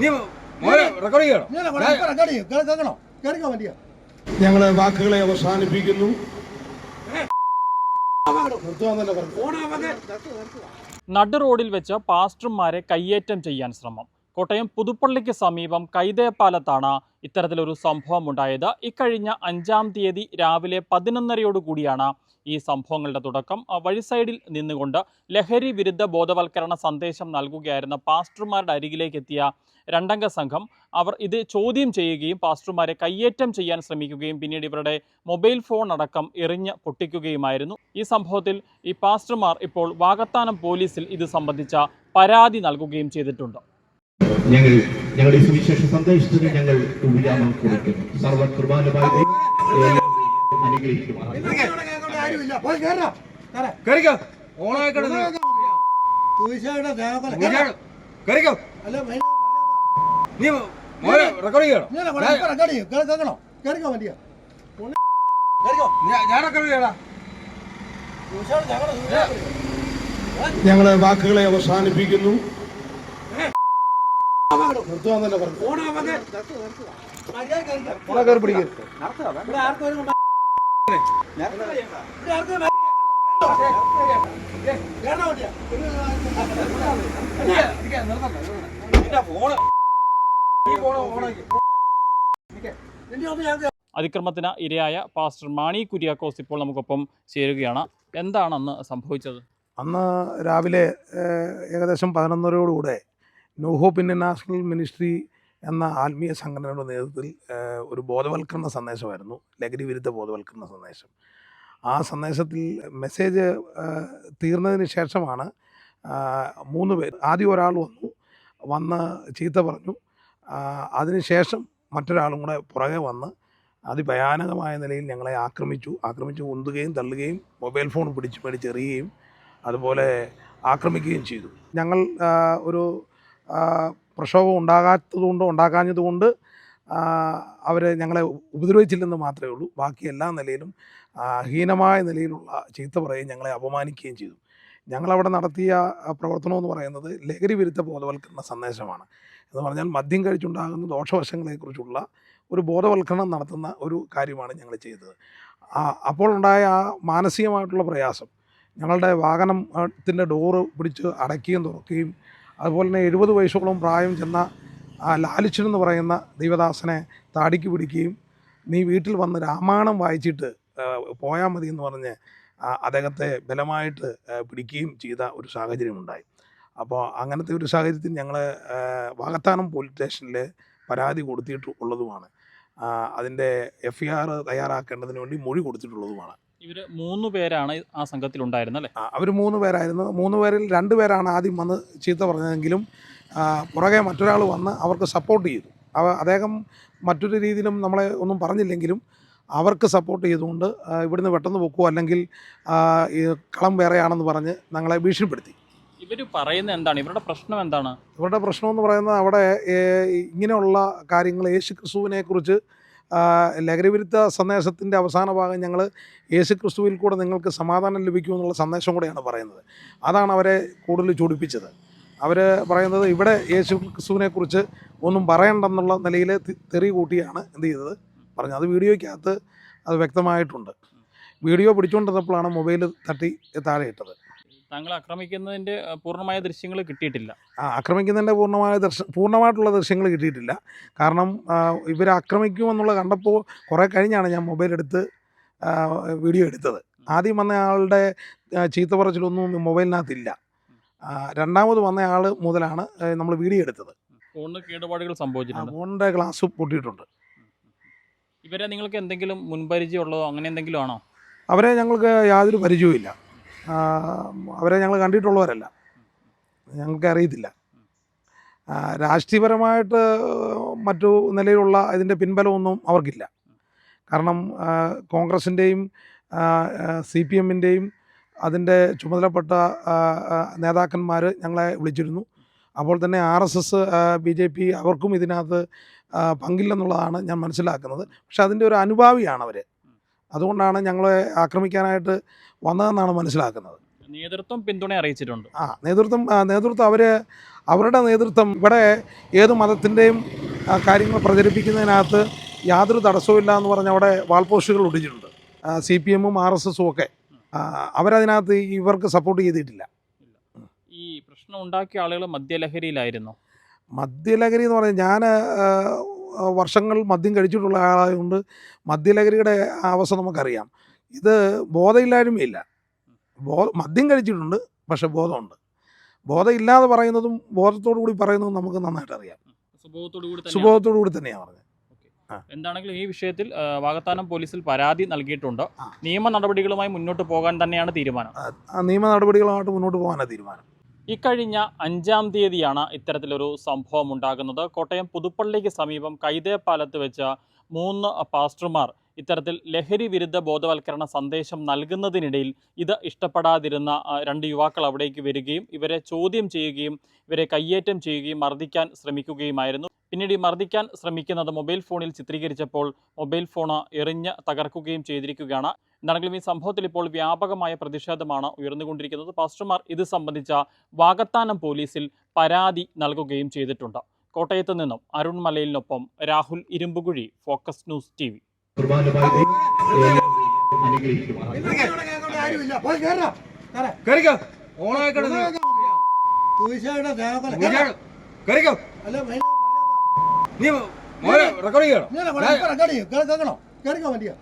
നീ റെക്കോർഡ് ചെയ്യണം ഞങ്ങൾ വാക്കുകളെ അവസാനിപ്പിക്കുന്നു. നിർത്തുവാന്നല്ലോ പറഞ്ഞു നടു റോഡിൽ വെച്ച് പാസ്റ്റർമാരെ കയ്യേറ്റം ചെയ്യാൻ ശ്രമം. കോട്ടയം പുതുപ്പള്ളിക്ക് സമീപം കൈതേപ്പാലത്താണ് ഇത്തരത്തിലൊരു സംഭവം ഉണ്ടായത് ഇക്കഴിഞ്ഞ അഞ്ചാം തീയതി രാവിലെ പതിനൊന്നരയോടുകൂടിയാണ് ഈ സംഭവങ്ങളുടെ തുടക്കം. വഴി സൈഡിൽ നിന്നുകൊണ്ട് ലഹരി വിരുദ്ധ ബോധവൽക്കരണ സന്ദേശം നൽകുകയായിരുന്ന പാസ്റ്റർമാരുടെ അരികിലേക്ക് എത്തിയ രണ്ടംഗ സംഘം അവർ ഇത് ചോദ്യം ചെയ്യുകയും പാസ്റ്റർമാരെ കയ്യേറ്റം ചെയ്യാൻ ശ്രമിക്കുകയും പിന്നീട് ഇവരുടെ മൊബൈൽ ഫോൺ അടക്കം എറിഞ്ഞ് പൊട്ടിക്കുകയുമായിരുന്നു. ഈ സംഭവത്തിൽ ഈ പാസ്റ്റർമാർ ഇപ്പോൾ വാകത്താനം പോലീസിൽ ഇത് സംബന്ധിച്ച പരാതി നൽകുകയും ചെയ്തിട്ടുണ്ട്. ഞങ്ങൾ ഞങ്ങളുടെ സുവിശേഷ സന്ദേശത്തിന് ഞങ്ങൾ വിരാമം കുറിക്കുന്നു. സർവ ചെയ്യടാ. പൂശയുടെ വാക്കുകളെ അവസാനിപ്പിക്കുന്നു. അതിക്രമത്തിന് ഇരയായ പാസ്റ്റർ മാണി കുര്യാക്കോസ് ഇപ്പോൾ നമുക്കൊപ്പം ചേരുകയാണ്. എന്താണ് അന്ന് സംഭവിച്ചത്? അന്ന് രാവിലെ ഏകദേശം പതിനൊന്നരയോടുകൂടെ നോഹോപ്പ് ഇന്റർനാഷണൽ മിനിസ്ട്രി എന്ന ആത്മീയ സംഘടനയുടെ നേതൃത്വത്തിൽ ഒരു ബോധവൽക്കരണ സന്ദേശമായിരുന്നു. ലഹരി വിരുദ്ധ ബോധവൽക്കരണ സന്ദേശം. ആ സന്ദേശത്തിൽ മെസ്സേജ് തീർന്നതിന് ശേഷമാണ് മൂന്ന് പേർ ആദ്യം ഒരാൾ വന്നു വന്ന് ചീത്ത പറഞ്ഞു. അതിനുശേഷം മറ്റൊരാളും കൂടെ പുറകെ വന്ന് അതിഭയാനകമായ നിലയിൽ ഞങ്ങളെ ആക്രമിച്ചു. ആക്രമിച്ചു ഉന്തുകയും തള്ളുകയും മൊബൈൽ ഫോൺ പിടിച്ച് മേടിച്ചെറിയുകയും അതുപോലെ ആക്രമിക്കുകയും ചെയ്തു. ഞങ്ങൾ ഒരു പ്രക്ഷോഭം ഉണ്ടാകാത്തതുകൊണ്ട് ഉണ്ടാക്കാഞ്ഞതുകൊണ്ട് അവരെ ഞങ്ങളെ ഉപദ്രവിച്ചില്ലെന്ന് മാത്രമേ ഉള്ളൂ. ബാക്കി എല്ലാ നിലയിലും ഹീനമായ നിലയിലുള്ള ചീത്ത പറയുകയും ഞങ്ങളെ അപമാനിക്കുകയും ചെയ്തു. ഞങ്ങളവിടെ നടത്തിയ പ്രവർത്തനം എന്ന് പറയുന്നത് ലഹരി വിരുദ്ധ ബോധവൽക്കരണ സന്ദേശമാണ്. എന്ന് പറഞ്ഞാൽ മദ്യം കഴിച്ചുണ്ടാകുന്ന ദോഷവശങ്ങളെക്കുറിച്ചുള്ള ഒരു ബോധവൽക്കരണം നടത്തുന്ന ഒരു കാര്യമാണ് ഞങ്ങൾ ചെയ്തത്. അപ്പോൾ ഉണ്ടായ ആ മാനസികമായിട്ടുള്ള പ്രയാസം ഞങ്ങളുടെ വാഹനത്തിന്റെ ഡോറ് പിടിച്ച് അടയ്ക്കുകയും തുറക്കുകയും അതുപോലെ തന്നെ എഴുപത് വയസ്സോളം പ്രായം ചെന്ന ആ ലാലിച്ചൻ എന്ന് പറയുന്ന ദൈവദാസനെ താടിക്ക് പിടിക്കുകയും നീ വീട്ടിൽ വന്ന് രാമായണം വായിച്ചിട്ട് പോയാൽ മതി എന്ന് പറഞ്ഞ് അദ്ദേഹത്തെ ബലമായിട്ട് പിടിക്കുകയും ചെയ്ത ഒരു സാഹചര്യമുണ്ടായി അപ്പോൾ അങ്ങനത്തെ ഒരു സാഹചര്യത്തിൽ ഞങ്ങൾ വാകത്താനം പോലീസ് സ്റ്റേഷനിൽ പരാതി കൊടുത്തിട്ട് ഉള്ളതുമാണ്. ആ, അതിന്റെ എഫ് ഐ ആർ തയ്യാറാക്കേണ്ടതിന് വേണ്ടി മൊഴി കൊടുത്തിട്ടുള്ളതുമാണ്. ഇവർ മൂന്ന് പേരാണ് ആ സംഘത്തിൽ ഉണ്ടായിരുന്നത് അല്ലേ അവർ മൂന്ന് പേരായിരുന്നു. മൂന്ന് പേരിൽ രണ്ട് പേരാണ് ആദ്യം വന്ന് ചീത്ത പറഞ്ഞതെങ്കിലും പുറകെ മറ്റൊരാൾ വന്ന് അവർക്ക് സപ്പോർട്ട് ചെയ്തു. അവ അദ്ദേഹം മറ്റൊരു രീതിയിലും നമ്മളെ ഒന്നും പറഞ്ഞില്ലെങ്കിലും അവർക്ക് സപ്പോർട്ട് ചെയ്തുകൊണ്ട് ഇവിടുന്ന് പെട്ടെന്ന് പൊക്കുമോ അല്ലെങ്കിൽ കളം വേറെയാണെന്ന് പറഞ്ഞ് ഞങ്ങളെ ഭീഷണിപ്പെടുത്തി. ഇവർ പറയുന്നത് എന്താണ്? ഇവരുടെ പ്രശ്നം എന്താണ്? ഇവരുടെ പ്രശ്നം എന്ന് പറയുന്നത് അവിടെ ഇങ്ങനെയുള്ള കാര്യങ്ങൾ യേശു ക്രിസ്തുവിനെ കുറിച്ച് ലഹരിവിരുദ്ധ സന്ദേശത്തിന്റെ അവസാന ഭാഗം ഞങ്ങൾ യേശു ക്രിസ്തുവിൽ കൂടെ നിങ്ങൾക്ക് സമാധാനം ലഭിക്കുമെന്നുള്ള സന്ദേശം കൂടെയാണ് പറയുന്നത്. അതാണ് അവരെ കൂടുതൽ ചൂടിപ്പിച്ചത്. അവർ പറയുന്നത് ഇവിടെ യേശു ക്രിസ്തുവിനെക്കുറിച്ച് ഒന്നും പറയണ്ടെന്നുള്ള നിലയിൽ തെറി കൂട്ടിയാണ് എന്ത് ചെയ്തത് പറഞ്ഞത്. അത് വീഡിയോയ്ക്കകത്ത് അത് വ്യക്തമായിട്ടുണ്ട്. വീഡിയോ പിടിച്ചുകൊണ്ടിരുന്നപ്പോഴാണ് മൊബൈൽ തട്ടി താഴെ ഇട്ടത് താങ്കൾ ആക്രമിക്കുന്നതിന്റെ പൂർണമായ ദൃശ്യങ്ങൾ കിട്ടിയിട്ടില്ല. ആ, ആക്രമിക്കുന്നതിന്റെ പൂർണമായ ദൃശ്യ പൂർണമായിട്ടുള്ള ദൃശ്യങ്ങൾ കിട്ടിയിട്ടില്ല. കാരണം ഇവർ ആക്രമിക്കുമെന്നുള്ള കണ്ടപ്പോൾ കുറേ കഴിഞ്ഞാണ് ഞാൻ മൊബൈൽ എടുത്ത് വീഡിയോ എടുത്തത്. ആദ്യം വന്ന ആളുടെ ചീത്ത പറച്ചിലൊന്നും മൊബൈലിനകത്തില്ല. രണ്ടാമത് വന്ന ആൾ മുതലാണ് നമ്മൾ വീഡിയോ എടുത്തത്. ഫോണിന് കേടുപാടുകൾ സംഭവിച്ചിട്ടുണ്ട്. ഫോണിന്റെ ഗ്ലാസ് പൊട്ടിയിട്ടുണ്ട്. ഇവരെ നിങ്ങൾക്ക് എന്തെങ്കിലും മുൻപരിചയമുള്ളതോ അങ്ങനെ എന്തെങ്കിലും ആണോ? അവരെ ഞങ്ങൾക്ക് യാതൊരു പരിചയവുമില്ല. ആ, അവരെ ഞങ്ങൾ കണ്ടിട്ടുള്ളവരല്ല. ഞങ്ങൾക്ക് അറിയത്തില്ല രാഷ്ട്രീയപരമായിട്ട് മറ്റു നിലയിലുള്ള ഇതിന്റെ പിൻബലമൊന്നും അവർക്കില്ല. കാരണം കോൺഗ്രസിന്റെയും സി പി എമ്മിന്റെയും അതിന്റെ ചുമതലപ്പെട്ട നേതാക്കന്മാർ ഞങ്ങളെ വിളിച്ചിരുന്നു. അപ്പോൾ തന്നെ R S S B J P അവർക്കും ഇതിനകത്ത് പങ്കില്ലെന്നുള്ളതാണ് ഞാൻ മനസ്സിലാക്കുന്നത്. പക്ഷെ അതിന്റെ ഒരു അനുഭാവിയാണ് അവർ അതുകൊണ്ടാണ് ഞങ്ങളെ ആക്രമിക്കാനായിട്ട് വന്നതെന്നാണ് മനസ്സിലാക്കുന്നത്. നേതൃത്വം പിന്തുണ അറിയിച്ചിട്ടുണ്ട്. ആ നേതൃത്വം നേതൃത്വം അവർ അവരുടെ നേതൃത്വം ഇവിടെ ഏത് മതത്തിന്റെയും കാര്യങ്ങൾ പ്രചരിപ്പിക്കുന്നതിനകത്ത് യാതൊരു തടസ്സവും എന്ന് പറഞ്ഞ് അവിടെ വാൾപോസ്റ്റുകൾ ഒടിഞ്ഞിട്ടുണ്ട്. സി പി എമ്മും ആർ എസ് എസും ഒക്കെ. അവരതിനകത്ത് ഇവർക്ക് സപ്പോർട്ട് ചെയ്തിട്ടില്ല. ഈ പ്രശ്നം ഉണ്ടാക്കിയ ആളുകൾ മദ്യലഹരിയിലായിരുന്നു. മദ്യലഹരി എന്ന് പറഞ്ഞാൽ ഞാൻ വർഷങ്ങൾ മദ്യം കഴിച്ചിട്ടുള്ള ആളായതുകൊണ്ട് മദ്യലഹരിയുടെ അവസ്ഥ നമുക്കറിയാം. ഇത് ബോധമില്ലായ്മയില്ല ബോ മദ്യം കഴിച്ചിട്ടുണ്ട് പക്ഷെ ബോധമുണ്ട്. ബോധമില്ലാതെ പറയുന്നതും ബോധത്തോടു കൂടി പറയുന്നതും നമുക്ക് നന്നായിട്ട് അറിയാം. സുബോധത്തോടു കൂടി തന്നെ കൂടി തന്നെയാണ് പറഞ്ഞത്. എന്താണെങ്കിലും ഈ വിഷയത്തിൽ വാഗത്താനം പോലീസിൽ പരാതി നൽകിയിട്ടുണ്ട്. നിയമ നടപടികളുമായി മുന്നോട്ട് പോകാൻ തന്നെയാണ് തീരുമാനം. നിയമ നടപടികളുമായിട്ട് മുന്നോട്ട് പോകാനാണ് തീരുമാനം. ഇക്കഴിഞ്ഞ അഞ്ചാം തീയതിയാണ് ഇത്തരത്തിലൊരു സംഭവം ഉണ്ടാകുന്നത് കോട്ടയം പുതുപ്പള്ളിക്ക് സമീപം കൈതേപ്പാലത്ത് വെച്ച മൂന്ന് പാസ്റ്റർമാർ ഇത്തരത്തിൽ ലഹരി വിരുദ്ധ ബോധവൽക്കരണ സന്ദേശം നൽകുന്നതിനിടയിൽ ഇത് ഇഷ്ടപ്പെടാതിരുന്ന രണ്ട് യുവാക്കൾ അവിടേക്ക് വരികയും ഇവരെ ചോദ്യം ചെയ്യുകയും ഇവരെ കയ്യേറ്റം ചെയ്യുകയും മർദ്ദിക്കാൻ ശ്രമിക്കുകയുമായിരുന്നു. പിന്നീട് ഈ മർദ്ദിക്കാൻ ശ്രമിക്കുന്നത് മൊബൈൽ ഫോണിൽ ചിത്രീകരിച്ചപ്പോൾ മൊബൈൽ ഫോൺ എറിഞ്ഞ് തകർക്കുകയും ചെയ്തിരിക്കുകയാണ്. എന്താണെങ്കിലും ഈ സംഭവത്തിൽ ഇപ്പോൾ വ്യാപകമായ പ്രതിഷേധമാണ് ഉയർന്നുകൊണ്ടിരിക്കുന്നത്. പാസ്റ്റർമാർ ഇത് സംബന്ധിച്ച വാകത്താനം പോലീസിൽ പരാതി നൽകുകയും ചെയ്തിട്ടുണ്ട്. കോട്ടയത്ത് നിന്നും Arun മലയിലിനൊപ്പം Rahul Irumbukuzhi focus news T V. നീ. റെക്കോർഡ് ചെയ്യണം. കേൾക്കണോ? കേൾക്കാൻ വണ്ടിയാ.